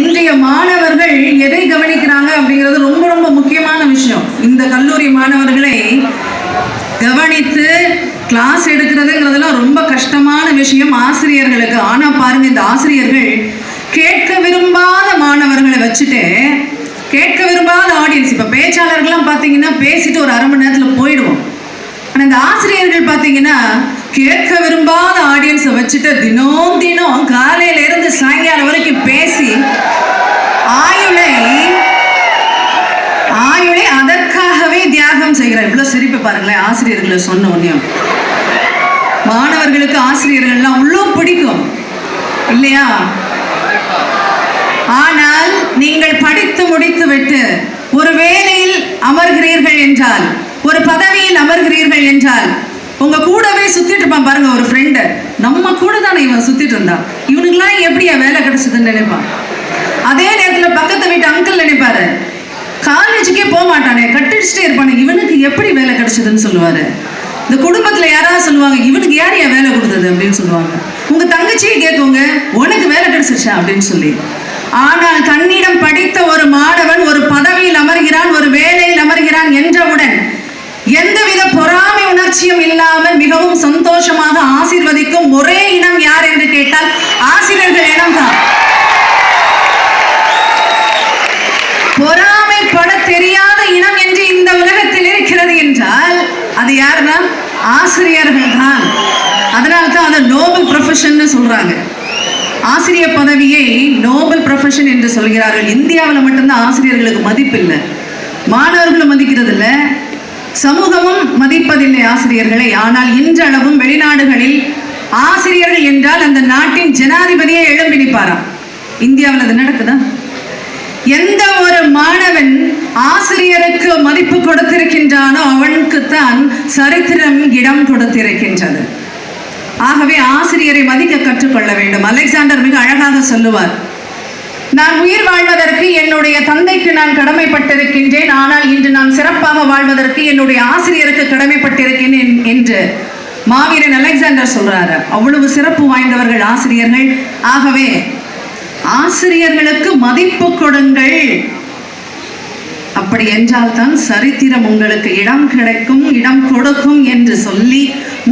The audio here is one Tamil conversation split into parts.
இன்றைய மாணவர்கள் எதை கவனிக்கிறாங்க அப்படிங்கிறது ரொம்ப ரொம்ப முக்கியமான விஷயம். இந்த கல்லூரி மாணவர்களை கவனித்து கிளாஸ் எடுக்கிறதுங்கிறதெல்லாம் ரொம்ப கஷ்டமான விஷயம் ஆசிரியர்களுக்கு. ஆனால் பாருங்க இந்த ஆசிரியர்கள் கேட்க விரும்பாத மாணவர்களை வச்சுட்டு கேட்க விரும்பாத ஆடியன்ஸ் இப்போ பேச்சாளர்கள்லாம் பார்த்தீங்கன்னா பேசிட்டு ஒரு அரை மணி நேரத்தில் போயிடுவோம். ஆனால் இந்த ஆசிரியர்கள் பார்த்தீங்கன்னா கேட்க விரும்பாத ஆடியன்ஸை வச்சுட்டு தினம் தினம் காலையில இருந்து சாயங்காலம் வரைக்கும் பேசி ஆயுளை ஆயுளை அதற்காகவே தியாகம் செய்கிறார். இவ்வளவு சிரிப்பு பாருங்களேன் ஆசிரியர்களை சொன்ன உடனேயும் மாணவர்களுக்கு ஆசிரியர்கள்லாம் உள்ளும் பிடிக்கும். இல்லையா? ஆனால் நீங்கள் படித்து முடித்து விட்டு ஒரு வேலையில் அமர்கிறீர்கள் என்றால் ஒரு பதவியில் அமர்கிறீர்கள் என்றால் உங்க கூடவே சுத்திட்டு இருப்பான் பாருங்க ஒரு ஃப்ரெண்டு நம்ம கூட தானே இவன் சுத்திட்டு இருந்தான். இவனுக்குலாம் எப்படியா வேலை கிடைச்சதுன்னு நினைப்பான்? அதே நேரத்துல பக்கத்து வீட்டு அங்கிள் நினைப்பாரு. காலேஜுக்கே போக மாட்டானே கட்டிடிச்சிட்டே இருப்பானே இவனுக்கு எப்படி வேலை கிடைச்சதுன்னு சொல்லுவாரு. இந்த குடும்பத்துல யாராவது சொல்லுவாங்க இவனுக்கு யார் ஏன் வேலை கொடுத்தது? அப்படின்னு சொல்லுவாங்க. உங்க தங்கச்சியை கேட்குங்க உனக்கு வேலை கிடைச்சிருச்சா? அப்படின்னு சொல்லி. ஆனால் தன்னிடம் படித்த ஒரு மாணவன் ஒரு பதவியில் அமர்கிறான் ஒரு வேலையில் அமர்கிறான் என்றவுடன் எந்தவித பொறாமை உணர்ச்சியும் இல்லாமல் மிகவும் சந்தோஷமாக ஆசிர்வதிக்கும் ஒரே இனம் யார் என்று கேட்டால் ஆசிரியர்கள் இனம்தான். பொறாமைப்பட தெரியாத இனம் என்று இந்த உலகத்தில் இருக்கிறது என்றால் அது யாருன்னா ஆசிரியர்கள் தான் அதனால தான் அதை நோபல் ப்ரொஃபஷன்னு சொல்றாங்க. ஆசிரியர் பதவியை நோபல் ப்ரொஃபஷன் என்று சொல்கிறார்கள். இந்தியாவில் மட்டும்தான் ஆசிரியர்களுக்கு மதிப்பில்லை. மாணவர்களும் மதிக்கிறது இல்லை சமூகமும் மதிப்பதில்லை ஆசிரியர்களை. ஆனால் இன்றளவும் வெளிநாடுகளில் ஆசிரியர்கள் என்றால் அந்த நாட்டின் ஜனாதிபதியை எழும்பிடிப்பாராம் இந்தியாவில் அது நடக்குதா? எந்த ஒரு மாணவன் ஆசிரியருக்கு மதிப்பு கொடுத்திருக்கின்றானோ அவனுக்குத்தான் சரித்திரம் இடம் கொடுத்திருக்கின்றது. ஆகவே ஆசிரியரை மதிக்க கற்றுக்கொள்ள வேண்டும். அலெக்சாண்டர் மிக அழகாக சொல்லுவார். நான் உயிர் வாழ்வதற்கு என்னுடைய தந்தைக்கு நான் கடமைப்பட்டிருக்கின்றேன். ஆனால் இன்று நான் சிறப்பாக வாழ்வதற்கு என்னுடைய ஆசிரியருக்கு கடமைப்பட்டிருக்கிறேன் என்று மாவீரன் அலெக்சாண்டர் சொல்றாரு. அவ்வளவு சிறப்பு வாய்ந்தவர்கள் ஆசிரியர்கள். ஆகவே ஆசிரியர்களுக்கு மதிப்பு கொடுங்கள். அப்படி என்றால் தான் சரித்திரம் உங்களுக்கு இடம் கிடைக்கும் இடம் கொடுக்கும் என்று சொல்லி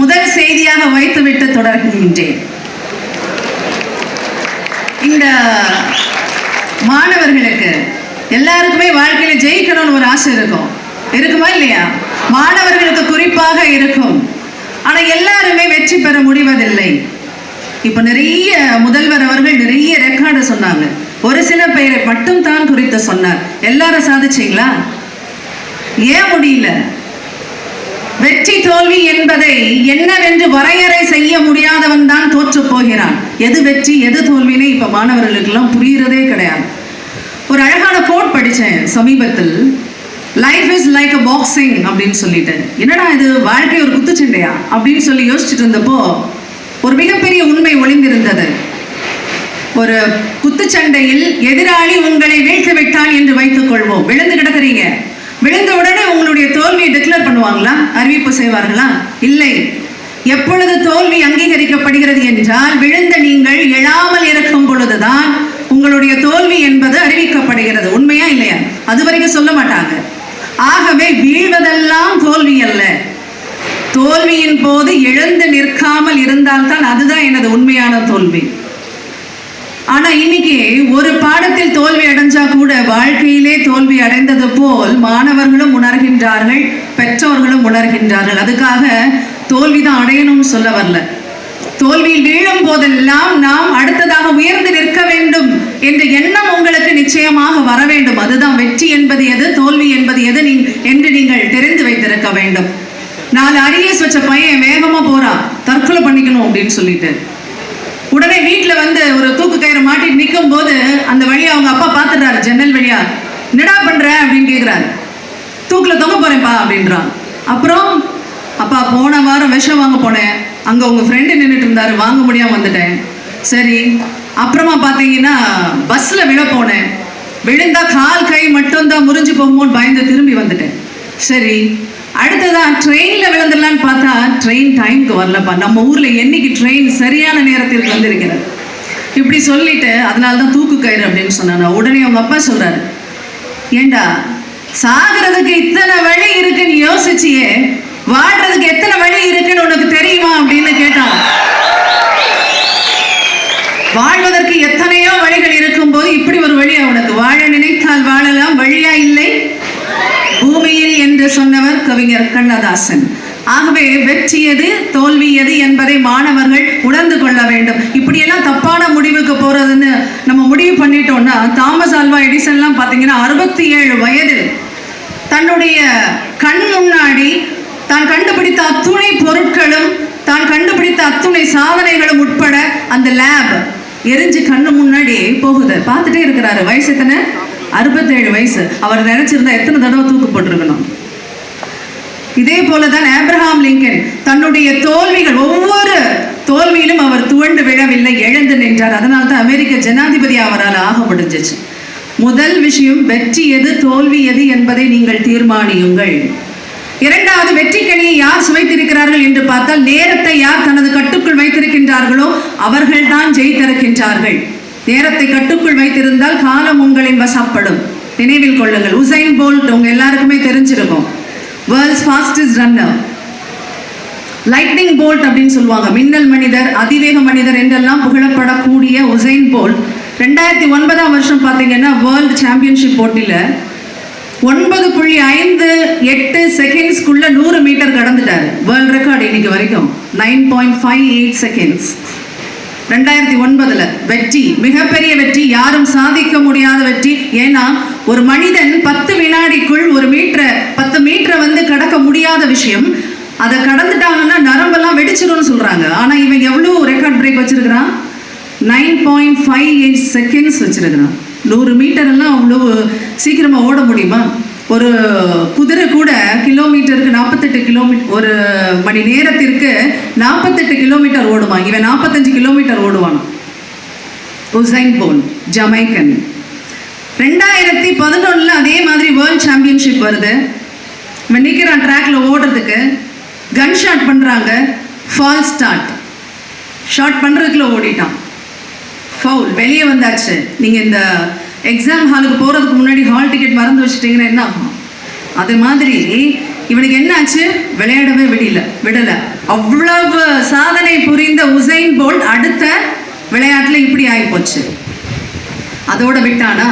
முதல் செய்தியாக வைத்துவிட்டு தொடர்கின்றேன். இந்த மாணவர்களுக்கு எல்லாருக்குமே வாழ்க்கையில ஜெயிக்கணும்னு ஒரு ஆசை இருக்கும். இருக்குமா இல்லையா? மாணவர்களுக்கு குறிப்பாக இருக்கும். ஆனா எல்லாருமே வெற்றி பெற முடிவதில்லை. இப்ப நிறைய முதல்வர் அவர்கள் நிறைய ரெக்கார்டு சொன்னாங்க. ஒரு சில பெயரை மட்டும் தான் குறித்து சொன்னார். எல்லாரும் சாதிச்சீங்களா? ஏன் முடியல? வெற்றி தோல்வி என்பதை என்னவென்று வரையறை செய்ய முடியாதவன் தான் தோற்று போகிறான். எது வெற்றி எது தோல்வின்னு இப்ப மாணவர்களுக்கெல்லாம் புரியுறதே கிடையாது. ஒரு அழகான கோட் படித்தேன் சமீபத்தில். Life is like a boxing அப்படின்னு சொல்லிட்டு என்னடா இது? வாழ்க்கை ஒரு குத்துச்சண்டையா? அப்படின்னு சொல்லி யோசிச்சுட்டு இருந்தப்போ ஒரு மிகப்பெரிய உண்மை ஒளிந்திருந்தது. ஒரு குத்துச்சண்டையில் எதிராளி உங்களை வீழ்த்து விட்டான் என்று வைத்துக் கொள்வோம். விழுந்து கிடக்குறீங்க. விழுந்த உடனே உங்களுடைய தோல்வியை டிக்ளேர் பண்ணுவாங்களா? அறிவிப்பு செய்வார்களா? இல்லை. எப்பொழுது தோல்வி அங்கீகரிக்கப்படுகிறது என்றால் விழுந்த நீங்கள் எழாமல் இருக்கும் பொழுதுதான் உங்களுடைய தோல்வி என்பது அறிவிக்கப்படுகிறது. உண்மையா இல்லையா? அது வரைக்கும் சொல்ல மாட்டாங்க. ஆகவே வீழ்வதெல்லாம் தோல்வி அல்ல. தோல்வியின் போது எழுந்து நிற்காமல் இருந்தால்தான் அதுதான் எனது உண்மையான தோல்வி. ஆனா இன்னைக்கு ஒரு பாடத்தில் தோல்வி அடைஞ்சா கூட வாழ்க்கையிலே தோல்வி அடைந்தது போல் மாணவர்களும் உணர்கின்றார்கள் பெற்றோர்களும் உணர்கின்றார்கள். அதுக்காக தோல்விதான் அடையணும்னு சொல்ல வரல. தோல்வியில் வீழும் போதெல்லாம் நாம் அடுத்ததாக உயர்ந்து நிற்க வேண்டும் என்ற எண்ணம் உங்களுக்கு நிச்சயமாக வர வேண்டும். அதுதான் வெற்றி என்பது எது தோல்வி என்பது எது நீ என்று நீங்கள் தெரிந்து வைத்திருக்க வேண்டும். நாலு அரியஸ் வச்ச பையன் வேகமா போறான் தற்கொலை பண்ணிக்கணும் அப்படின்னு சொல்லிட்டு. உடனே வீட்டில் வந்து ஒரு தூக்கு கயிறு மாட்டிட்டு நிற்கும் போது அந்த வழியை அவங்க அப்பா பார்த்துடுறாரு. ஜன்னல் வழியா என்னடா பண்ற? அப்படின்னு கேட்குறாரு தூக்கில் தொங்க போறேன்ப்பா அப்படின்றான். அப்புறம் அப்பா போன வாரம் விஷம் வாங்க போனேன். அங்கே உங்கள் ஃப்ரெண்டு நின்றுட்டு இருந்தாரு வாங்க முடியாமல் வந்துட்டேன். சரி அப்புறமா பார்த்தீங்கன்னா பஸ்ஸில் விழ போனேன். விழுந்தா கால் கை மட்டும்தான் முறிஞ்சு போகுமோன்னு பயந்து திரும்பி வந்துட்டேன். சரி அடுத்ததான் ட்ரெயினில் விழுந்துடலான்னு பார்த்தா ட்ரெயின் டைம்க்கு வரலப்பா. நம்ம ஊரில் என்னைக்கு ட்ரெயின் சரியான நேரத்தில் வந்திருக்கிறது? இப்படி சொல்லிட்டு அதனால தான் தூக்கு கயிறு அப்படின்னு சொன்னாங்க உடனே அவங்க அப்பா சொல்கிறாரு ஏண்டா சாகிறதுக்கு இத்தனை வழி இருக்குன்னு யோசிச்சியே. வாடுறதுக்கு எத்தனை வழி இருக்குன்னு உனக்கு தெரியுமா அப்படின்னு கேட்டான் வாழ்வதற்கு எத்தனையோ வழிகள் இருக்கும் போது இப்படி ஒரு வழி உனக்கு வாழ நினைத்தால் வாழலாம் வழியா இல்லை? பூமியில் என்று சொன்னவர் கவிஞர் கண்ணதாசன். ஆகவே வெற்றி எது தோல்வி எது என்பதை மாணவர்கள் உணர்ந்து கொள்ள வேண்டும். இப்படியெல்லாம் தப்பான முடிவுக்கு போறதுன்னு நம்ம முடிவு பண்ணிட்டோம்னா தாமஸ் ஆல்வா எடிசன்லாம் பார்த்தீங்கன்னா அறுபத்தி ஏழு வயதில் தன்னுடைய கண் முன்னாடி தான் கண்டுபிடித்த அத்துணை பொருட்களும் தான் கண்டுபிடித்த அத்துணை சாதனைகளும் உட்பட அந்த லேப் எரிஞ்சு கண்ணு முன்னாடி போகுது. பார்த்துட்டே இருக்கிறாரு. வயசு எத்தனை? அறுபத்தேழு வயசு. அவர் நினைச்சிருந்தா எத்தனை தடவை தூக்கு போட்டிருக்கணும்? இதே போலதான் ஆப்ரஹாம் லிங்கன் தன்னுடைய தோல்விகள் ஒவ்வொரு தோல்வியிலும் அவர் துவண்டு விழவில்லை எழுந்து நின்றார். அதனால தான் அமெரிக்க ஜனாதிபதி அவரால் ஆக முடிஞ்சிச்சு முதல் விஷயம் வெற்றி எது தோல்வி எது என்பதை நீங்கள் தீர்மானியுங்கள். இரண்டாவது வெற்றிக்கனியை யார் சுவைத்திருக்கிறார்கள் என்று பார்த்தால் நேரத்தை யார் தனது கட்டுக்குள் வைத்திருக்கின்றார்களோ அவர்கள்தான் ஜெயித்திருக்கின்றார்கள் நேரத்தை கட்டுக்குள் வைத்திருந்தால் காலம் உங்களின் வசப்படும். நினைவில் கொள்ளுங்கள். உசைன் போல்ட் உங்க எல்லாருக்குமே தெரிஞ்சிருக்கும். World's fastest runner lightning Bolt அப்படின்னு சொல்லுவாங்க. மின்னல் மனிதர் அதிவேக மனிதர் என்றெல்லாம் புகழப்படக்கூடிய உசைன் போல்ட். ரெண்டாயிரத்தி ஒன்பதாம் வருஷம் பார்த்தீங்கன்னா வேர்ல்டு சாம்பியன்ஷிப் போட்டியில் ஒன்பது புள்ளி ஐந்து எட்டு செகண்ட்ஸ்க்குள்ள நூறு மீட்டர் கடந்துட்டார். வேர்ல்ட் ரெக்கார்டு இன்னைக்கு வரைக்கும். Nine point five eight seconds ரெண்டாயிரத்தி ஒன்பதுல வெற்றி மிகப்பெரிய வெற்றி யாரும் சாதிக்க முடியாத வெற்றி. ஏன்னா ஒரு மனிதன் பத்து வினாடிக்குள் ஒரு மீட்டரை பத்து மீட்டரை வந்து கடக்க முடியாத விஷயம். அதை கடந்துட்டாங்கன்னா நரம்பெல்லாம் வெடிச்சிரும்னு சொல்றாங்க. ஆனா இவன் எவ்வளவு ரெக்கார்ட் பிரேக் வச்சிருக்கிறான்? Nine point five eight seconds வச்சிருக்கிறான். நூறு மீட்டரெல்லாம் அவ்வளோ சீக்கிரமாக ஓட முடியுமா? ஒரு குதிரை கூட கிலோமீட்டருக்கு நாற்பத்தெட்டு கிலோமீட்டர் ஒரு மணி நேரத்திற்கு நாற்பத்தெட்டு கிலோமீட்டர் ஓடுவான் இவன் நாற்பத்தஞ்சு கிலோமீட்டர் ஓடுவான். Usain Bolt Jamaican. ரெண்டாயிரத்தி பதினொன்றில் அதே மாதிரி வேர்ல்ட் சாம்பியன்ஷிப் வருது. இவன் நிற்கிறான் ட்ராக்ல ஓடுறதுக்கு. கன் ஷாட் பண்ணுறாங்க ஃபால் ஸ்டார்ட் ஷார்ட் பண்ணுறதுக்குள்ள ஓடிட்டான். ஃபவுல் வெளியே வந்தாச்சு. நீங்கள் இந்த எக்ஸாம் ஹாலுக்கு போகிறதுக்கு முன்னாடி ஹால் டிக்கெட் மறந்து வச்சுட்டீங்கன்னா என்ன ஆகும்? அது மாதிரி இவனுக்கு என்னாச்சு விளையாடவே விடல விடலை. அவ்வளவு சாதனை புரிந்த உசைன் போல்ட் அடுத்த விளையாட்டில் இப்படி ஆகிப்போச்சு அதோட விட்டானா?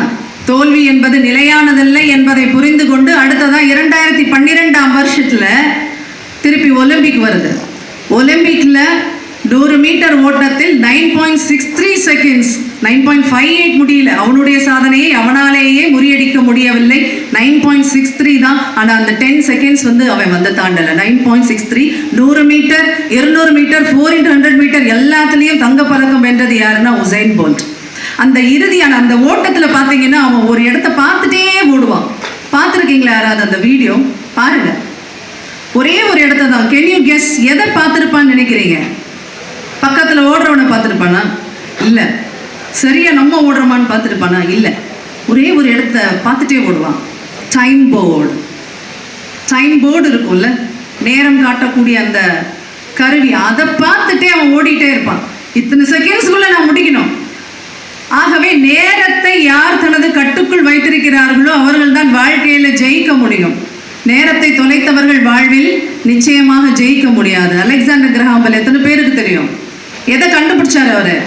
தோல்வி என்பது நிலையானதில்லை என்பதை புரிந்து கொண்டு அடுத்ததாக இரண்டாயிரத்தி பன்னிரெண்டாம் வருஷத்தில் திருப்பி ஒலிம்பிக் வருது. ஒலிம்பிக்கில் நூறு மீட்டர் ஓட்டத்தில் nine point six three seconds nine point five eight முடியல. அவனுடைய சாதனையை அவனாலேயே முறியடிக்க முடியவில்லை. நைன் பாயிண்ட் சிக்ஸ் த்ரீ தான். ஆனால் அந்த டென் செகண்ட்ஸ் வந்து அவன் வந்து தாண்டலை. நைன் பாயிண்ட் சிக்ஸ் த்ரீ நூறு மீட்டர் இருநூறு metre four int hundred metre எல்லாத்துலேயும் தங்கப்பதக்கம் வென்றது யாருன்னா உசைன் போல்ட். அந்த இறுதியான அந்த ஓட்டத்தில் பார்த்தீங்கன்னா அவன் ஒரு இடத்த பார்த்துட்டே ஓடுவான். பார்த்துருக்கீங்களா யாராவது அந்த வீடியோ? பாருங்க. ஒரே ஒரு இடத்த தான். கேன் யூ கெஸ் எதை பார்த்துருப்பான்னு நினைக்கிறீங்க? பக்கத்தில் ஓடுறவனை பார்த்துருப்பானா? இல்லை. சரியா நம்ம ஓடுறோமான்னு பார்த்துருப்பானா? இல்லை. ஒரே ஒரு இடத்த பார்த்துட்டே ஓடுவான். டைம் போர்டு டைம் போர்டு இருக்கும்ல. நேரம் காட்டக்கூடிய அந்த கருவி. அதை பார்த்துட்டே அவன் ஓடிட்டே இருப்பான். இத்தனை செகண்ட்ஸ்க்குள்ள நான் முடிக்கணும். ஆகவே நேரத்தை யார் தனது கட்டுக்குள் வைத்திருக்கிறார்களோ அவர்கள் தான் வாழ்க்கையில் ஜெயிக்க முடியும். நேரத்தை தொலைத்தவர்கள் வாழ்வில் நிச்சயமாக ஜெயிக்க முடியாது. அலெக்சாண்டர் கிரஹாம்பல் எத்தனை பேருக்கு தெரியும்? எதை கண்டுபிடிச்சாரு அவரு?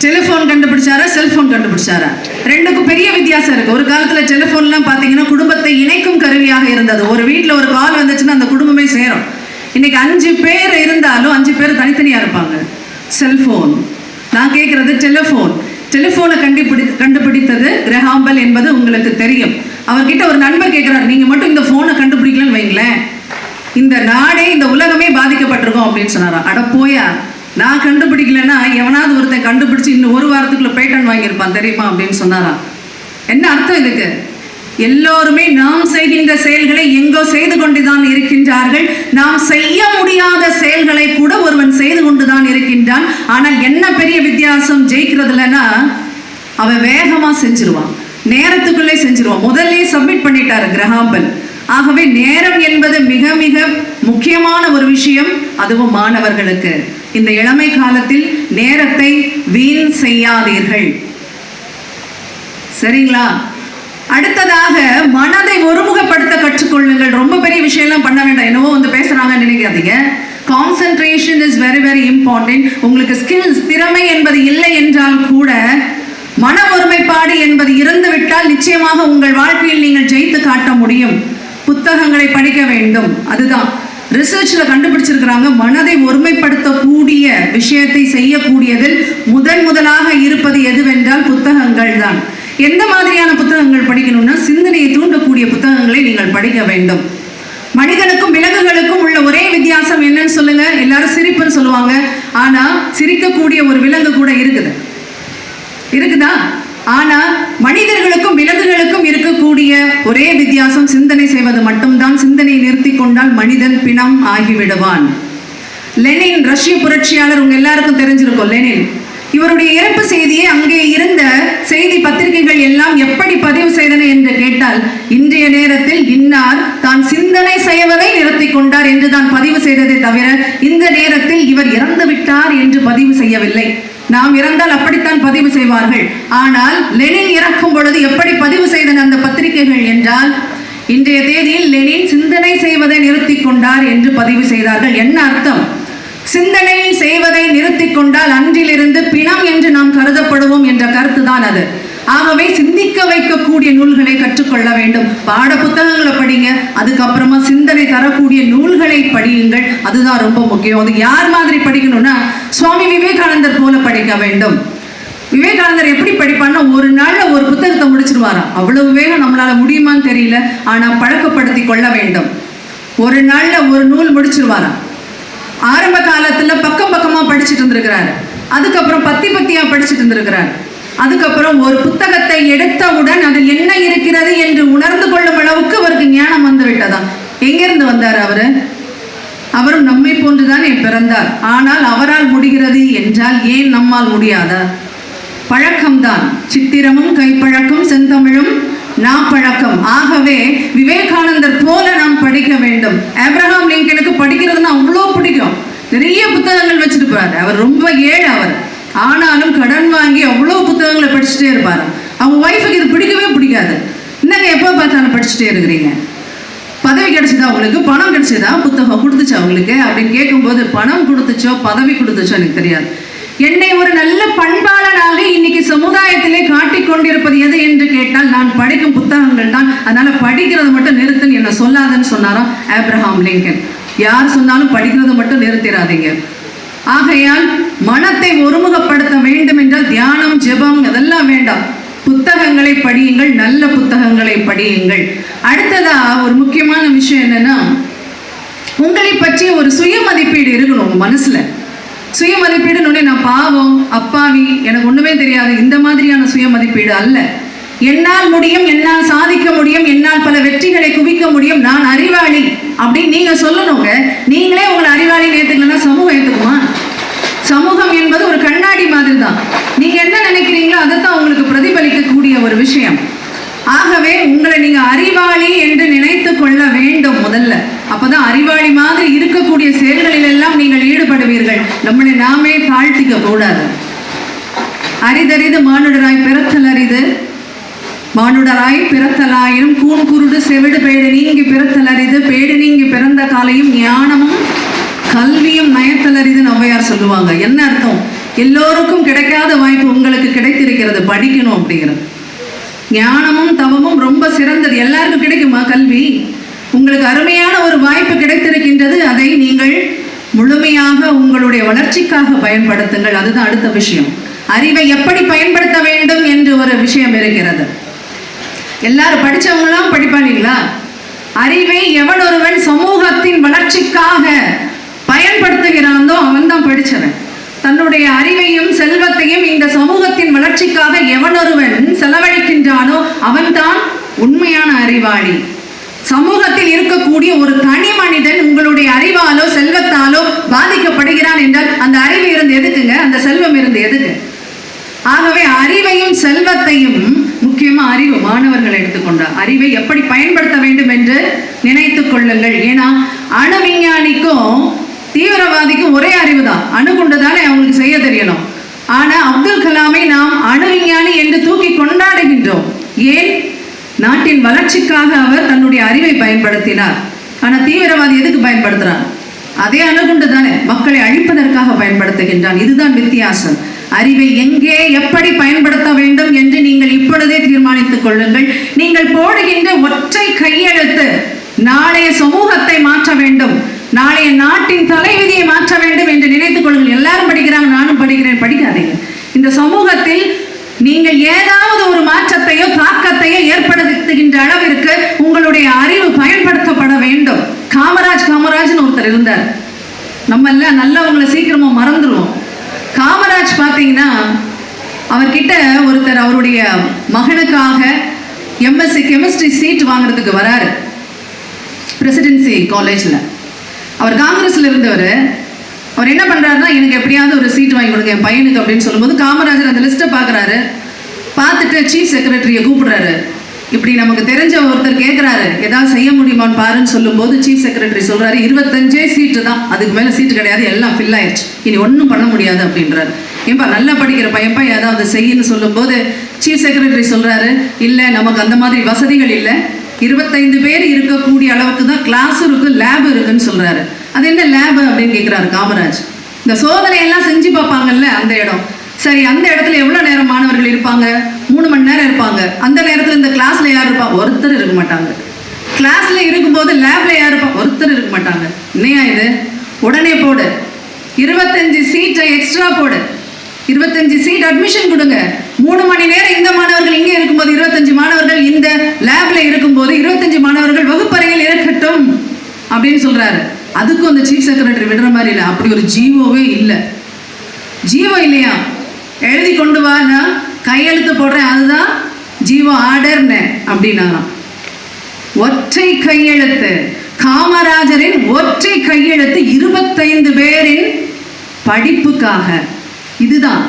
டெலிஃபோன் கண்டுபிடிச்சாரா செல்போன் கண்டுபிடிச்சாரா? ரெண்டுக்கும் பெரிய வித்தியாசம் இருக்கு. ஒரு காலத்துல டெலிஃபோன்லாம் பார்த்தீங்கன்னா குடும்பத்தை இணைக்கும் கருவியாக இருந்தது. ஒரு வீட்டில் ஒரு கால் வந்துச்சுன்னா அந்த குடும்பமே சேரும். இன்னைக்கு அஞ்சு பேர் இருந்தாலும் அஞ்சு பேர் தனித்தனியா இருப்பாங்க. செல்போன் நான் கேட்கறது டெலிஃபோன் டெலிஃபோனை கண்டுபிடி கண்டுபிடித்தது கிரஹாம்பல் என்பது உங்களுக்கு தெரியும். அவர்கிட்ட ஒரு நண்பர் கேட்குறாரு நீங்க மட்டும் இந்த ஃபோனை கண்டுபிடிக்கலன்னு வைங்களேன். இந்த நாடே இந்த உலகமே பாதிக்கப்பட்டிருக்கோம் அப்படின்னு சொன்னாராம் அட போயா நான் கண்டுபிடிக்கலன்னா எவனாவது ஒருத்தன் கண்டுபிடிச்சு இன்னும் ஒரு வாரத்துக்குள்ள பேட்டன் வாங்கியிருப்பான் தெரியுமா அப்படின்னு சொன்னாராம் என்ன அர்த்தம் இதுக்கு? எல்லோருமே நாம் செய்கின்ற செயல்களை எங்கோ செய்து கொண்டுதான் இருக்கின்றார்கள். நாம் செய்ய முடியாத செயல்களை கூட ஒருவன் செய்து கொண்டுதான் இருக்கின்றான். ஆனால் என்ன பெரிய வித்தியாசம் ஜெயிக்கிறதுலன்னா அவன் வேகமா செஞ்சிருவான். நேரத்துக்குள்ளே செஞ்சிருவான். முதல்ல சப்மிட் பண்ணிட்டாரு கிரகாம்பன். ஆகவே நேரம் என்பது மிக மிக முக்கியமான ஒரு விஷயம் அதுவும் மாணவர்களுக்கு. இந்த இளமை காலத்தில் நேரத்தை வீண் செய்யாதீர்கள். சரிங்களா? அடுத்ததாக மனதை ஒருமுகப்படுத்த கற்றுக்கொள்ளுங்கள். ரொம்ப பெரிய விஷயம்லாம் பண்ண வேண்டாம். என்னவோ வந்து பேசுறாங்கன்னு நினைக்காதீங்க. Concentration is very very important உங்களுக்கு ஸ்கில்ஸ் திறமை என்பது இல்லை என்றால் கூட மன ஒருமைப்பாடு என்பது இருந்துவிட்டால் நிச்சயமாக உங்கள் வாழ்க்கையில் நீங்கள் ஜெயித்து காட்ட முடியும். புத்தகங்களை படிக்க வேண்டும். அதுதான். ரிசர்ச்ல கண்டுபிடிச்சிருக்கிறாங்க மனதை ஒருமைப்படுத்தக்கூடிய விஷயத்தை செய்யக்கூடியதில் முதன் முதலாக இருப்பது எதுவென்றால் புத்தகங்கள் தான். எந்த மாதிரியான புத்தகங்கள் படிக்கணும்னா சிந்தனையை தூண்டக்கூடிய புத்தகங்களை நீங்கள் படிக்க வேண்டும். மனிதனுக்கும் விலங்குகளுக்கும் உள்ள ஒரே வித்தியாசம் என்னன்னு சொல்லுங்க. எல்லாரும் சிரிப்புன்னு சொல்லுவாங்க. ஆனா சிரிக்கக்கூடிய ஒரு விலங்கு கூட இருக்குது. இருக்குதா? ஆனா மனிதர்களுக்கும் இருக்கக்கூடிய ஒரே வித்தியாசம் சிந்தனை செய்வது மட்டும்தான். சிந்தனையை நிறுத்தி கொண்டால் மனிதன் பிணம் ஆகிவிடுவான். லெனின் ரஷ்ய புரட்சியாளர் உங்க எல்லாருக்கும் தெரிஞ்சிருக்கும் லெனின். இவருடைய இறப்பு செய்தியை அங்கே இருந்த செய்தி பத்திரிகைகள் எல்லாம் எப்படி பதிவு செய்தன என்று கேட்டால் இன்றைய நேரத்தில் இன்னார் தான் சிந்தனை செய்வதை நிறுத்தி கொண்டார் என்று தான் பதிவு செய்ததை தவிர இந்த நேரத்தில் இவர் இறந்து விட்டார் என்று பதிவு செய்யவில்லை. நாம் இறந்தால் அப்படித்தான் பதிவு செய்வார்கள். ஆனால் லெனின் இறக்கும் பொழுது எப்படி பதிவு செய்தன அந்த பத்திரிகைகள் என்றால் இன்றைய தேதியில் லெனின் சிந்தனை செய்வதை நிறுத்தி கொண்டார் என்று பதிவு செய்தார்கள். என்ன அர்த்தம்? சிந்தனை செய்வதை நிறுத்தி கொண்டால் அன்றிலிருந்து பிணம் என்று நாம் கருதப்படுவோம் என்ற கருத்து தான் அது. ஆகவே சிந்திக்க வைக்கக்கூடிய நூல்களை கற்றுக்கொள்ள வேண்டும். பாட புத்தகங்களை படிங்க. அதுக்கப்புறமா சிந்தனை தரக்கூடிய நூல்களை படியுங்கள். அதுதான் ரொம்ப முக்கியம். அது யார் மாதிரி படிக்கணும்னா சுவாமி விவேகானந்தர் போல படிக்க வேண்டும். விவேகானந்தர் எப்படி படிப்பான்னா ஒரு நாள்ல ஒரு புத்தகத்தை முடிச்சிருவாராம். அவ்வளவு வேகம் நம்மளால முடியுமான்னு தெரியல. ஆனா பழக்கப்படுத்தி கொள்ள வேண்டும். ஒரு நாள்ல ஒரு நூல் முடிச்சிருவாராம். ஆரம்ப காலத்துல பக்கம் பக்கமா படிச்சுட்டு இருந்திருக்கிறாரு. அதுக்கப்புறம் பத்தி பத்தியா படிச்சுட்டு இருந்திருக்கிறாரு. அதுக்கப்புறம் ஒரு புத்தகத்தை எடுத்தவுடன் அதில் என்ன இருக்கிறது என்று உணர்ந்து கொள்ளும் அளவுக்கு அவருக்கு ஞானம் வந்து விட்டதாம். எங்கிருந்து வந்தார் அவரு? அவரும் நம்மை போன்றுதானே பிறந்தார். ஆனால் அவரால் முடிகிறது என்றால் ஏன் நம்மால் முடியாதா? பழக்கம்தான். சித்திரமும் கைப்பழக்கம் செந்தமிழும் நாப்பழக்கம். ஆகவே விவேகானந்தர் போல நாம் படிக்க வேண்டும். ஆப்ரஹாம் லிங்கனுக்கு படிக்கிறதுனா அவ்வளோ பிடிக்கும். நிறைய புத்தகங்கள் வச்சுட்டு போறாரு அவர் ரொம்ப ஏழை அவர். ஆனாலும் கடன் வாங்கி அவ்வளோ புத்தகங்களை படிச்சுட்டே இருப்பார். அவங்க ஒய்ஃபுக்கு இது பிடிக்கவே பிடிக்காது. என்னங்க எப்போ பார்த்தாலும் படிச்சுட்டே இருக்கிறீங்க? பதவி கிடைச்சதா அவங்களுக்கு பணம் கிடைச்சதா? புத்தகம் கொடுத்துச்சா அவங்களுக்கு அப்படின்னு கேட்கும்போது பணம் கொடுத்துச்சோ பதவி கொடுத்துச்சோ எனக்கு தெரியாது. என்னை ஒரு நல்ல பண்பாளனாக இன்னைக்கு சமுதாயத்திலே காட்டிக் கொண்டிருப்பது எது என்று கேட்டால் நான் படிக்கும் புத்தகங்கள் தான். அதனால படிக்கிறது மட்டும் நிறுத்துன்னு என்ன சொல்லாதன்னு சொன்னாராம் ஆப்ரஹாம் லிங்கன். யார் சொன்னாலும் படிக்கிறது மட்டும் நிறுத்திடாதீங்க ஆகையால் மனத்தை ஒருமுகப்படுத்த வேண்டும் என்றால் தியானம் ஜெபம் அதெல்லாம் வேண்டாம். புத்தகங்களை படியுங்கள் நல்ல புத்தகங்களை படியுங்கள். அடுத்ததா ஒரு முக்கியமான விஷயம் என்னன்னா உங்களை பற்றி ஒரு சுய மதிப்பீடு இருக்கணும் உங்க மனசுல. சுய மதிப்பீடுன்னு நான் பாவம் அப்பாவி எனக்கு ஒண்ணுமே தெரியாது. இந்த மாதிரியான சுய மதிப்பீடு அல்ல. என்னால் முடியும் என்னால் சாதிக்க முடியும் என்னால் பல வெற்றிகளை குவிக்க முடியும். நான் அறிவாளி. அப்படின்னு நீங்க சொல்லணுங்க. நீங்களே உங்களை அறிவாளி ஏத்துக்கலன்னா சமூகம் ஏத்துக்குமா? சமூகம் என்பது ஒரு கண்ணாடி மாதிரி தான் நீங்க என்ன நினைக்கிறீங்களோ அதைத்தான் உங்களுக்கு பிரதிபலிக்கக்கூடிய ஒரு விஷயம். ஆகவே உங்களை நீங்க அறிவாளி என்று நினைத்து கொள்ள வேண்டும் முதல்ல. அப்பதான் அறிவாளி மாதிரி இருக்கக்கூடிய செயல்களில் எல்லாம் நீங்கள் ஈடுபடுவீர்கள். நம்மளை நாமே தாழ்த்திக்க கூடாது. அரிதறிது மானுடராய் பிறத்தல் அரிது. மானுடராய் பிறத்தலாயினும் கூன் குருடு செவிடு பேடு நீங்கி பிறத்தல் அறிது பேடு நீங்கி பிறந்த காலையும் ஞானமும் கல்வியும் நயத்தல் அரிதுன்னு ஔவையார் சொல்லுவாங்க. என்ன அர்த்தம்? எல்லோருக்கும் கிடைக்காத வாய்ப்பு உங்களுக்கு கிடைத்திருக்கிறது படிக்கணும் அப்படிங்கிறது. ஞானமும் தவமும் ரொம்ப சிறந்தது. எல்லாருக்கும் கிடைக்குமா கல்வி? உங்களுக்கு அருமையான ஒரு வாய்ப்பு கிடைத்திருக்கின்றது. அதை நீங்கள் முழுமையாக உங்களுடைய வளர்ச்சிக்காக பயன்படுத்துங்கள். அதுதான் அடுத்த விஷயம். அறிவை எப்படி பயன்படுத்த வேண்டும் என்று ஒரு விஷயம் இருக்கிறது. எல்லாரும் படிச்சவங்களாம் படிப்பாங்களா அறிவை எவன் ஒருவன் சமூகத்தின் வளர்ச்சிக்காக பயன்படுத்துகிறானோ அவன் தான் படிச்சவன். தன்னுடைய அறிவையும் செல்வத்தையும் இந்த சமூகத்தின் வளர்ச்சிக்காக எவனொருவன் செலவழிக்கின்றானோ அவன்தான் உண்மையான அறிவாளி. சமூகத்தில் இருக்கக்கூடிய ஒரு தனி மனிதன் உங்களுடைய அறிவாலோ செல்வத்தாலோ பாதிக்கப்படுகிறான் என்றால் அந்த அறிவு இருந்து எதுக்குங்க அந்த செல்வம் இருந்து எதுக்கு ஆகவே அறிவையும் செல்வத்தையும் முக்கியமா அறிவு மாணவர்கள் எடுத்துக்கொண்டார் அறிவை எப்படி பயன்படுத்த வேண்டும் என்று நினைத்துக் கொள்ளுங்கள். ஏன்னா அணு விஞ்ஞானிக்கும் தீவிரவாதிக்கும் ஒரே அறிவு தான் அணுகுண்டு தானே அவங்களுக்கு செய்ய தெரியணும். ஆனா அப்துல் கலாமை நாம் அணு விஞ்ஞானி என்று தூக்கி கொண்டாடுகின்றோம். ஏன்? நாட்டின் வளர்ச்சிக்காக அவர் தன்னுடைய அறிவை பயன்படுத்தினார். ஆனா தீவிரவாதி எதுக்கு பயன்படுத்துறான் அதே அணுகுண்டு தானே. மக்களை அழிப்பதற்காக பயன்படுத்துகின்றான். இதுதான் வித்தியாசம். அறிவை எங்கே எப்படி பயன்படுத்த வேண்டும் என்று நீங்கள் இப்பொழுதே தீர்மானித்துக் கொள்ளுங்கள். நீங்கள் போடுகின்ற ஒற்றை கையெழுத்து நாளைய சமூகத்தை மாற்ற வேண்டும். நாளைய நாட்டின் தலைவிதியை மாற்ற வேண்டும் என்று நினைத்துக் கொள்ளுங்கள். எல்லாரும் படிக்கிறாங்க நானும் படிக்கிறேன். படிக்காதீங்க. இந்த சமூகத்தில் நீங்கள் ஏதாவது ஒரு மாற்றத்தையோ தாக்கத்தையோ ஏற்படுத்துகின்ற அளவிற்கு உங்களுடைய அறிவு பயன்படுத்தப்பட வேண்டும். காமராஜ் காமராஜ்னு ஒருத்தர் இருந்தார். நம்ம எல்லாம் நல்லவங்களை சீக்கிரமா மறந்துடுவோம் காமராஜ் பார்த்தீங்கன்னா அவர்கிட்ட ஒருத்தர் அவருடைய மகனுக்காக எம்எஸ்சி கெமிஸ்ட்ரி சீட் வாங்குறதுக்கு வராரு. பிரசிடென்சி காலேஜில் அவர் காங்கிரஸில் இருந்தவர். அவர் என்ன பண்ணுறாருன்னா எனக்கு எப்படியாவது ஒரு சீட் வாங்கி கொடுங்க என் பையனுக்கு அப்படின்னு சொல்லும்போது காமராஜர் அந்த லிஸ்ட்டை பார்க்குறாரு. பார்த்துட்டு சீஃப் செக்ரட்டரியை கூப்பிடுறாரு. இப்படி நமக்கு தெரிஞ்ச ஒருத்தர் கேட்குறாரு ஏதாவது செய்ய முடியுமான்னு பாருன்னு சொல்லும்போது சீஃப் செக்ரட்டரி சொல்கிறாரு இருபத்தஞ்சே சீட்டு தான். அதுக்கு மேலே சீட்டு கிடையாது. எல்லாம் ஃபில் ஆயிடுச்சு இனி ஒன்றும் பண்ண முடியாது அப்படின்றாரு. ஏன்பா நல்லா படிக்கிற பையன்பா ஏதாவது செய்யுன்னு சொல்லும்போது சீஃப் செக்ரட்டரி சொல்கிறாரு இல்லை நமக்கு அந்த மாதிரி வசதிகள் இல்லை. இருபத்தைந்து பேர் இருக்கக்கூடிய அளவுக்கு தான் கிளாஸ் இருக்குது லேப் இருக்குன்னு சொல்கிறாரு அது என்ன லேப் அப்படின்னு கேட்குறாரு காமராஜ். இந்த சோதனையெல்லாம் செஞ்சு பார்ப்பாங்கல்ல அந்த இடம். சரி அந்த இடத்துல எவ்வளோ நேரம் மாணவர்கள் இருப்பாங்க? மூணு மணி நேரம் இருப்பாங்க. அந்த நேரத்தில் இந்த கிளாஸில் யார் இருப்பா? ஒருத்தர் இருக்க மாட்டாங்க. கிளாஸில் இருக்கும்போது லேபில் யார் இருப்பா? ஒருத்தர் இருக்க மாட்டாங்க. இல்லையா இது? உடனே போடு. இருபத்தஞ்சு சீட்டை எக்ஸ்ட்ரா போடு. இருபத்தஞ்சு சீட் அட்மிஷன் கொடுங்க. மூணு மணி நேரம் இந்த மாணவர்கள் இங்கே இருக்கும்போது இருபத்தஞ்சு மாணவர்கள் இந்த லேப்ல இருக்கும்போது இருபத்தஞ்சு மாணவர்கள் வகுப்பறையில் இருக்கட்டும் அப்படின்னு சொல்றாரு. அதுக்கும் அந்த சீஃப் செக்ரட்டரி விடுற மாதிரி இல்லை. அப்படி ஒரு ஜீவோவே இல்லை. ஜீவோ இல்லையா? எழுதி கொண்டு வானா? கையெழுத்து போடுறேன் அதுதான் ஜீவோ ஆர்டர்னு அப்படின்னாராம். ஒற்றை கையெழுத்து. காமராஜரின் ஒற்றை கையெழுத்து இருபத்தைந்து பேரின் படிப்புக்காக. இதுதான்.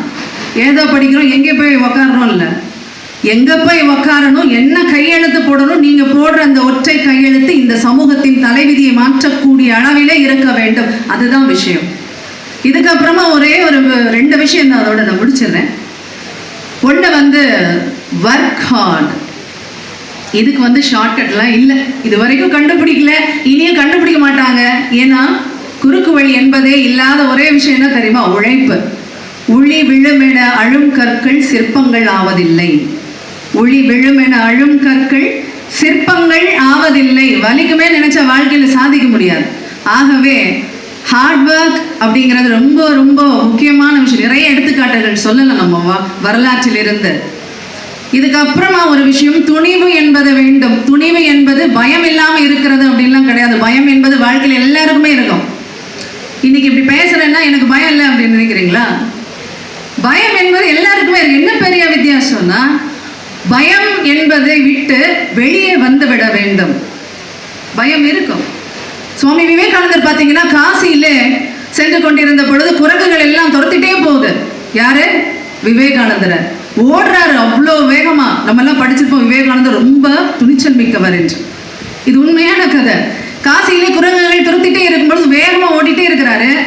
ஏதோ படிக்கிறோம் எங்கே போய் உக்காடுறோம் இல்லை எங்கே போய் உக்காரணும் என்ன கையெழுத்து போடணும் நீங்கள் போடுற அந்த ஒற்றை கையெழுத்து இந்த சமூகத்தின் தலைவிதியை மாற்றக்கூடிய அளவிலே இருக்க வேண்டும். அதுதான் விஷயம். இதுக்கப்புறமா ஒரே ஒரு ரெண்டு விஷயம் தான் அதோட நான் முடிச்சிடுறேன். ஒன்று வந்து ஒர்க் ஹார்ட் இதுக்கு வந்து ஷார்ட்கட்லாம் இல்லை. இது வரைக்கும் கண்டுபிடிக்கல. இனியும் கண்டுபிடிக்க மாட்டாங்க. ஏன்னா குறுக்கு வழி என்பதே இல்லாத ஒரே விஷயம் என்ன தெரியுமா? உழைப்பு. உளி விழுமென அழும் கற்கள் சிற்பங்கள் ஆவதில்லை. உளி விழுமென அழும் கற்கள் சிற்பங்கள் ஆவதில்லை. வலிக்குமே நினைச்ச வாழ்க்கையில் சாதிக்க முடியாது. ஆகவே ஹார்ட் ஒர்க் அப்படிங்கிறது ரொம்ப ரொம்ப முக்கியமான விஷயம். நிறைய எடுத்துக்காட்டுகள் சொல்லலாம் நம்ம வரலாற்றிலிருந்து. இதுக்கப்புறமா ஒரு விஷயம் துணிவு என்பது வேண்டும். துணிவு என்பது பயம் இல்லாமல் இருக்கிறது அப்படின்லாம் கிடையாது. பயம் என்பது வாழ்க்கையில் எல்லாருக்குமே இருக்கும். இன்னைக்கு இப்படி பேசுறேன்னா எனக்கு பயம் இல்லை அப்படின்னு நினைக்கிறீங்களா? பயம் என்பது எல்லாருக்குமே இருக்கு. என்ன பெரிய வித்தியாசம்னா பயம் என்பதை விட்டு வெளியே வந்து விட வேண்டும். பயம் இருக்கும். சுவாமி விவேகானந்தர் பார்த்தீங்கன்னா காசியிலே சென்று கொண்டிருந்த பொழுது குரங்குகள் எல்லாம் துரத்திட்டே போகுது. யாரு? விவேகானந்தரை. ஓடுறாரு அவ்வளோ வேகமா. நம்ம எல்லாம் படிச்சிருப்போம் விவேகானந்தர் ரொம்ப துணிச்சல் மிக்கவர் என்று. இது உண்மையான கதை. காசியிலே குரங்குகள் துரத்திட்டே இருக்கும்பொழுது வேகமா ஓடிட்டே இருக்கிறாரு.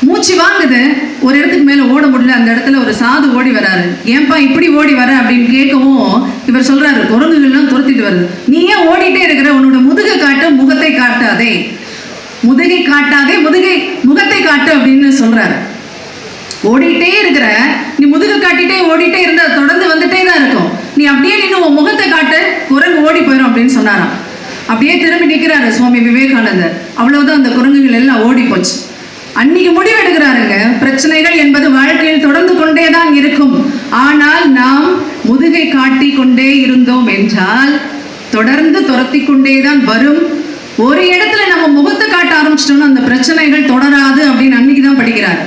மூச்சு வாங்குது. ஒரு இடத்துக்கு மேலே ஓட முடியல அந்த இடத்துல ஒரு சாது ஓடி வராரு. ஏன்பா இப்படி ஓடி வர அப்படின்னு கேட்கவும் இவர் சொல்றாரு குரங்குகள்லாம் துரத்திட்டு வருது. நீ ஏன் ஓடிட்டே இருக்கிற? உன்னோட முதுகை காட்டு முகத்தை காட்டாதே. முதுகை காட்டாதே முதுகை முகத்தை காட்டு அப்படின்னு சொல்றாரு. ஓடிட்டே இருக்கிற நீ முதுகை காட்டிட்டே ஓடிட்டே இருந்தா தொடர்ந்து வந்துட்டே தான் இருக்கும். நீ அப்படியே நின்று உன் முகத்தை காட்டு குரங்கு ஓடி போயிடும் அப்படின்னு சொன்னாராம். அப்படியே திரும்பி நிற்கிறாரு சுவாமி விவேகானந்தர். அவ்வளவுதான் அந்த குரங்குகள் எல்லாம் ஓடி போச்சு. அன்னைக்கு முடிவெடுக்கிறாருங்க. பிரச்சனைகள் என்பது வாழ்க்கையில் தொடர்ந்து கொண்டே தான் இருக்கும். ஆனால் நாம் முதுகை காட்டி கொண்டே இருந்தோம் என்றால் தொடர்ந்து துரத்தி கொண்டே தான் வரும். ஒரு இடத்துல நம்ம முகத்தை காட்ட ஆரம்பிச்சிட்டோம்னா அந்த பிரச்சனைகள் தொடராது அப்படின்னு அன்னைக்கு தான் படிக்கிறார்.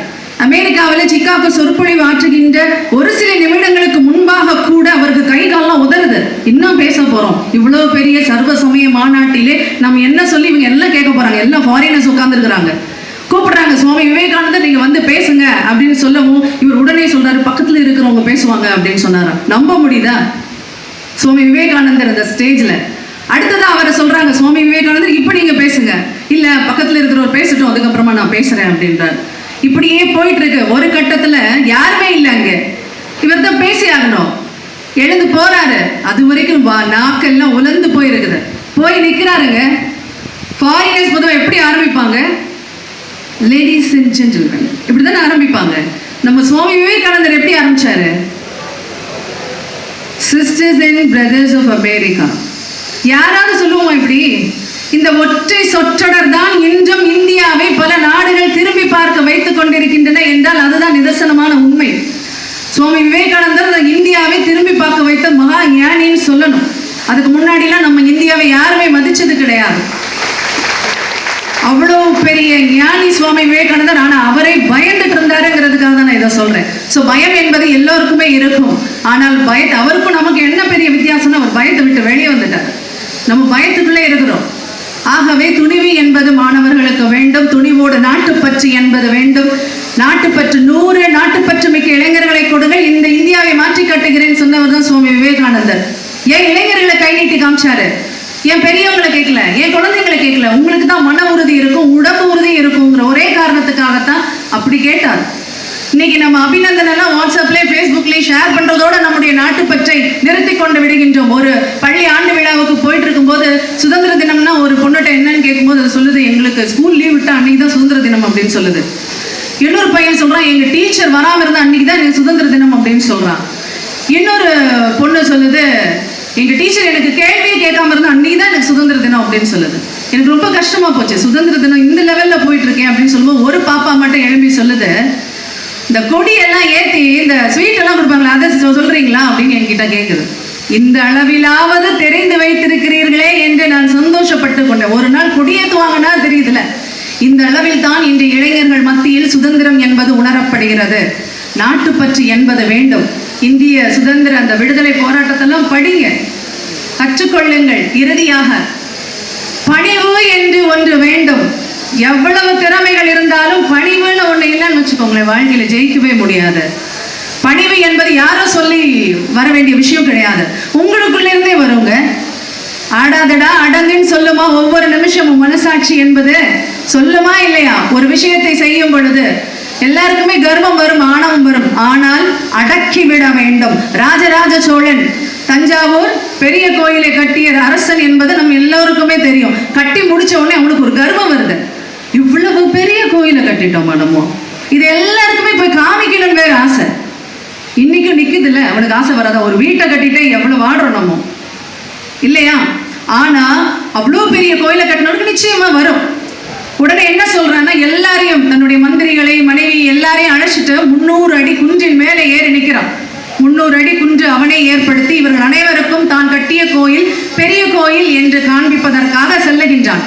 அமெரிக்காவில் சிக்காக்கு சொற்பொழிவு ஆற்றுகின்ற ஒரு சில நிமிடங்களுக்கு முன்பாக கூட அவருக்கு கை கால்லாம் உதறுது. இன்னும் பேச போறோம். இவ்வளவு பெரிய சர்வ சமய மாநாட்டிலே நம்ம என்ன சொல்லி இவங்க எல்லாம் கேட்க போறாங்க. எல்லாம் ஃபாரினர்ஸ் உட்கார்ந்துருக்குறாங்க. கூப்பிடுறாங்க சுவாமி விவேகானந்தர் நீங்க வந்து பேசுங்க அப்படின்னு சொல்லவும் இவர் உடனே சொல்றாரு பக்கத்துல இருக்கிறவங்க பேசுவாங்க அப்படின்னு சொன்னாரா? நம்ப முடியுதா? சுவாமி விவேகானந்தர் அந்த ஸ்டேஜ்ல. அடுத்ததான் அவரை சொல்றாங்க சுவாமி விவேகானந்தர் இப்ப நீங்க பேசுங்க. இல்ல பக்கத்துல இருக்கிறவர் பேசட்டும் அதுக்கப்புறமா நான் பேசுறேன் அப்படின்றாரு. இப்படியே போயிட்டு இருக்கு ஒரு கட்டத்துல யாருமே இல்லை அங்க. இவர் தான் பேசி ஆகணும். எழுந்து போறாரு. அது வரைக்கும் வா நாக்கெல்லாம் உலர்ந்து போயிருக்குது. போய் நிக்கிறாருங்க. ஃபாரினர்ஸ் பொதுவாக எப்படி ஆரம்பிப்பாங்க? லேடிஸ் அண்ட் ஜென்டில்மேன் இப்படி தானே ஆரம்பிப்பாங்க. நம்ம சுவாமி விவேகானந்தர் எப்படி ஆரம்பிச்சாரு? Sisters and brothers of America யாராவது சொல்லுவோம் இப்படி? இந்த ஒற்றை சொற்றொடர் தான் இன்றும் இந்தியாவை பல நாடுகள் திரும்பி பார்க்க வைத்துக் கொண்டிருக்கின்றன என்றால் அதுதான் நிதர்சனமான உண்மை. சுவாமி விவேகானந்தர் இந்தியாவை திரும்பி பார்க்க வைத்த மகா ஞானின்னு சொல்லணும். அதுக்கு முன்னாடிலாம் நம்ம இந்தியாவை யாருமே மதிச்சது கிடையாது. அவ்வளோ பெரிய ஞானி சுவாமி விவேகானந்தர் ஆனா அவரை பயந்துட்டு இருந்தாருங்கிறதுக்காக தான் நான் இதை சொல்றேன். ஸோ பயம் என்பது எல்லோருக்குமே இருக்கும். ஆனால் பயத்தை அவருக்கும் நமக்கு என்ன பெரிய வித்தியாசம்னு அவர் பயத்தை விட்டு வெளியே வந்துட்டார். நம்ம பயத்துக்குள்ளே இருக்கிறோம். ஆகவே துணிவு என்பது மாணவர்களுக்கு வேண்டும். துணிவோடு நாட்டுப்பற்று என்பது வேண்டும். நாட்டுப்பற்று நூறு நாட்டுப்பற்று மிக்க இளைஞர்களை கொடுங்கள். இந்த இந்தியாவை மாற்றி கட்டுகிறேன் சொன்னவர் தான் சுவாமி விவேகானந்தர். ஏன் இளைஞர்களை கை நீட்டி காமிச்சாரு? என் பெரியவங்களை கேட்கல என் குழந்தைங்களை கேட்கல. உங்களுக்கு தான் மன உறுதி இருக்கும் உடம்பு உறுதி இருக்குங்கிற ஒரே காரணத்துக்காகத்தான் அப்படி கேட்டார். இன்னைக்கு நம்ம அபிநந்தன் எல்லாம் வாட்ஸ்அப்லயே ஃபேஸ்புக்லயே ஷேர் பண்றதோட நம்முடைய நாட்டுப்பற்றை நிறுத்தி கொண்டு விடுகின்றோம். ஒரு பள்ளி ஆண்டு விழாவுக்கு போயிட்டு இருக்கும்போது சுதந்திர தினம்னா ஒரு பொண்ணுகிட்ட என்னன்னு கேட்கும்போது அது சொல்லுது எங்களுக்கு ஸ்கூல் லீவ் விட்டு அன்னைக்கு தான் சுதந்திர தினம் அப்படின்னு சொல்லுது. இன்னொரு பையன் சொல்றான் எங்க டீச்சர் வராம இருந்தா அன்னைக்கு தான் எனக்கு சுதந்திர தினம் அப்படின்னு சொல்றான். இன்னொரு பொண்ணு சொல்லுது எங்க டீச்சர் எனக்கு கேள்வியே கேட்காம இருந்தா அன்னைக்கு தான் எனக்கு சுதந்திர தினம் அப்படின்னு சொல்லுது. எனக்கு ரொம்ப கஷ்டமா போச்சு. சுதந்திர தினம் இந்த லெவல்ல போயிட்டு இருக்கேன் அப்படின்னு சொல்லும்போது ஒரு பாப்பா மட்டும் எழும்பி சொல்லுது இந்த கொடியெல்லாம் ஏத்தி இந்த ஸ்வீட் எல்லாம் கொடுப்பாங்களா அதை சொல்கிறீங்களா சொல்றீங்களா? அப்படின்னு என்கிட்ட கேக்குது. இந்த அளவிலாவது தெரிந்து வைத்திருக்கிறீர்களே என்று நான் சந்தோஷப்பட்டு கொண்டேன். ஒரு நாள் கொடியேற்றுவாங்கன்னா தெரியுதுல. இந்த அளவில் தான் இன்று இளைஞர்கள் மத்தியில் சுதந்திரம் என்பது உணரப்படுகிறது. நாட்டுப்பற்று என்பது வேண்டும். இந்திய சுதந்திர அந்த விடுதலை போராட்டத்தெல்லாம் படிங்க. கற்றுக்கொள்ளுங்கள். இறுதியாக பணிவு என்று ஒன்று வேண்டும். எவ்வளவு திறமைகள் இருந்தாலும் பணிவுன்னு ஒன்று இல்லைன்னு வச்சுக்கோங்களேன் வாழ்க்கையில் ஜெயிக்கவே முடியாது. பணிவு என்பது யாரோ சொல்லி வர வேண்டிய விஷயம் கிடையாது. உங்களுக்குள்ளேருந்தே வருங்க. ஆடாதடா அடங்குன்னு சொல்லுமா? ஒவ்வொரு நிமிஷமும் மனசாட்சி என்பது சொல்லுமா இல்லையா? ஒரு விஷயத்தை செய்யும் பொழுது எல்லாருக்குமே கர்வம் வரும் ஆணவம் வரும். ஆனால் அடக்கி விட வேண்டும். ராஜராஜ சோழன் தஞ்சாவூர் பெரிய கோயிலை கட்டிய அரசன் என்பது நம்ம எல்லோருக்குமே தெரியும். கட்டி முடிச்ச உடனே அவனுக்கு ஒரு கர்வம் வருது. இவ்வளவு பெரிய கோயிலை கட்டிட்டோம் நம்ம? இது எல்லாருக்குமே போய் காமிக்கணும்னு வேற ஆசை. இன்னைக்கும் நிக்குதுல்ல? அவனுக்கு ஆசை வராதா? ஒரு வீட்டை கட்டிட்டு எவ்வளவு வாடுறோம் நம்ம? இல்லையா? ஆனா அவ்வளோ பெரிய கோயிலை கட்டினவனுக்கு நிச்சயமா வரும். உடனே என்ன சொல்றான்னா எல்லாரையும் தன்னுடைய மந்திரிகளை மனைவி எல்லாரையும் அழைச்சிட்டு முன்னூறு அடி குன்றின் மேலே ஏறி நிற்கிறான் முன்னூறு அடி குன்று அவனே ஏற்படுத்தி இவர்கள் அனைவருக்கும் தான் கட்டிய கோயில் பெரிய கோயில் என்று காண்பிப்பதற்காக செல்லுகின்றான்.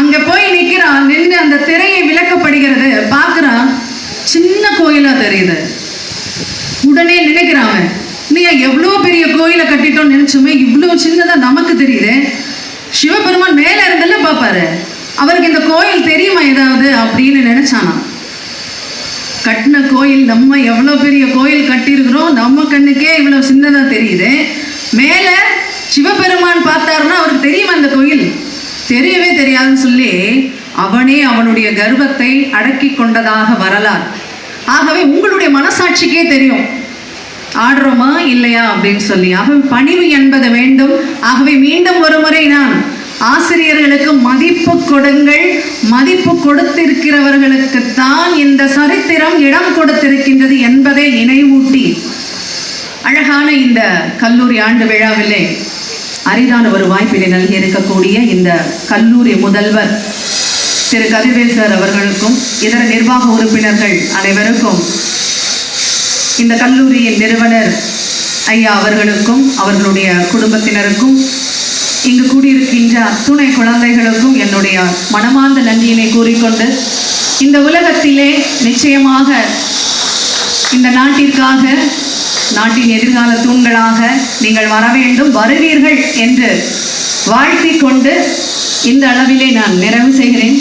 அங்க போய் நிற்கிறான் நின்று அந்த திரையை விளக்கப்படுகிறது. பார்க்கிறான் சின்ன கோயிலா தெரியுது. உடனே நினைக்கிறான் அவன் எவ்வளோ பெரிய கோயிலை கட்டிட்டோம்னு நினைச்சுமே இவ்வளோ சின்னதா நமக்கு தெரியுது. சிவபெருமான் மேல இருந்தெல்லாம் பார்ப்பாரு. அவருக்கு இந்த கோயில் தெரியுமா ஏதாவது? அப்படின்னு நினைச்சானா கட்டின கோயில் நம்ம எவ்வளோ பெரிய கோயில் கட்டியிருக்கிறோம் நம்ம கண்ணுக்கே இவ்வளோ சின்னதாக தெரியுது. மேலே சிவபெருமான் பார்த்தாருன்னா அவருக்கு தெரியும் அந்த கோயில்? தெரியவே தெரியாதுன்னு சொல்லி அவனே அவனுடைய கர்வத்தை அடக்கி கொண்டதாக வரலாறு. ஆகவே உங்களுடைய மனசாட்சிக்கே தெரியும். ஆடுறோமா இல்லையா அப்படின்னு சொல்லி. ஆகவே பணிவு என்பது வேண்டும். ஆகவே மீண்டும் ஒரு முறை நான் ஆசிரியர்களுக்கு மதிப்பு கொடுங்கள். மதிப்பு கொடுத்திருக்கிறவர்களுக்குத்தான் இந்த சரித்திரம் இடம் கொடுத்திருக்கின்றது என்பதை நினைவூட்டி அழகான இந்த கல்லூரி ஆண்டு விழாவிலே அரிதான ஒரு வாய்ப்பினை நல்கி இருக்கக்கூடிய இந்த கல்லூரி முதல்வர் திரு கதிர்வேல் சார் அவர்களுக்கும் இதர நிர்வாக உறுப்பினர்கள் அனைவருக்கும் இந்த கல்லூரியின் நிறுவனர் ஐயா அவர்களுக்கும் அவர்களுடைய குடும்பத்தினருக்கும் இங்கு கூடியிருக்கின்ற அத்துணை குழந்தைகளுக்கும் என்னுடைய மனமார்ந்த நன்றியினை கூறிக்கொண்டு இந்த உலகத்திலே நிச்சயமாக இந்த நாட்டிற்காக நாட்டின் எதிர்கால தூண்களாக நீங்கள் வர வேண்டும் வருவீர்கள் என்று வாழ்த்திக் கொண்டு இந்த அளவிலே நான் நிறைவு செய்கிறேன்.